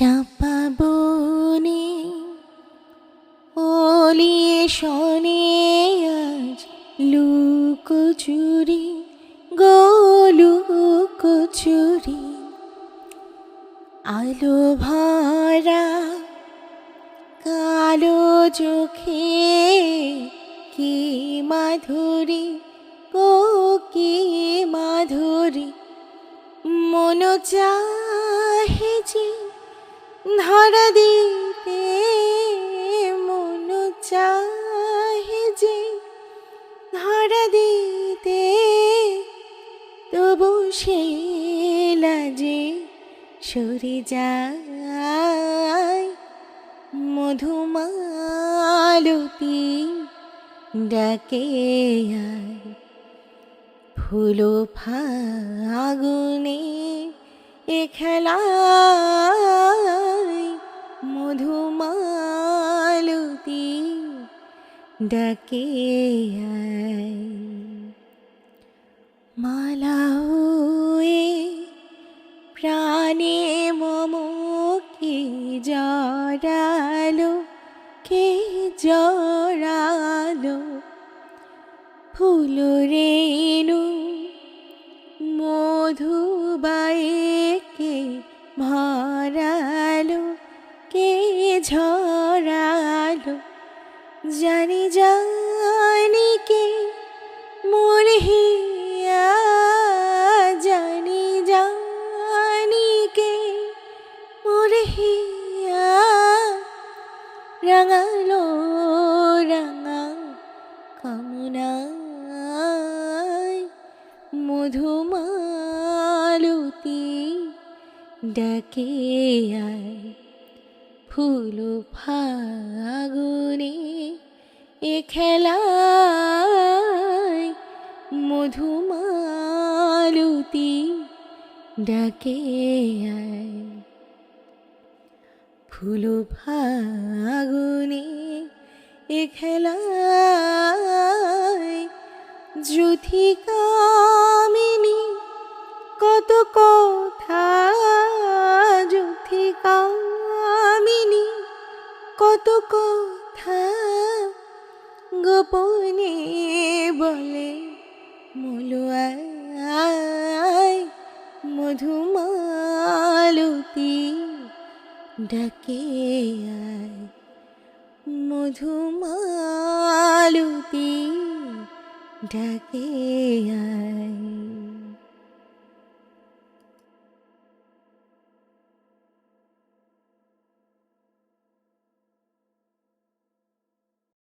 চাপা বনে ওলিয়ে শনে আজ লুকোচুরি গোলুকোচুরি আলো ভরা, কালো চোখে কি মাধুরী, গো কি মাধুরী। মন চাহে ধরা দিতে মন চাহে যে, ধরা দিতে তবু সে লাজে সরে যায়। মধুমালতী ডাকে ফুলো ফাগুনে এ খেলায় ডাকে মালা হয়ে মম কে জড়ালো কে জড়ালো? ফুল রেণু মধুবাইকে জানি জানি কে মোর হিয়া, জানি জানি কে মোর হিয়া। রাঙালো, রাঙা কামনায় মধুমালতী ডাকে আয় ফুল ফাগুনে এ খেলায় মধুমালতী ডাকে ফুল ফাগুনে এ খেলায় যুথি কত কথা কামিনী কত কথা গোপনে বলে মলুয়ায় মধুমালতী ডাকে আয় মধুমালতী ডাকে আয়।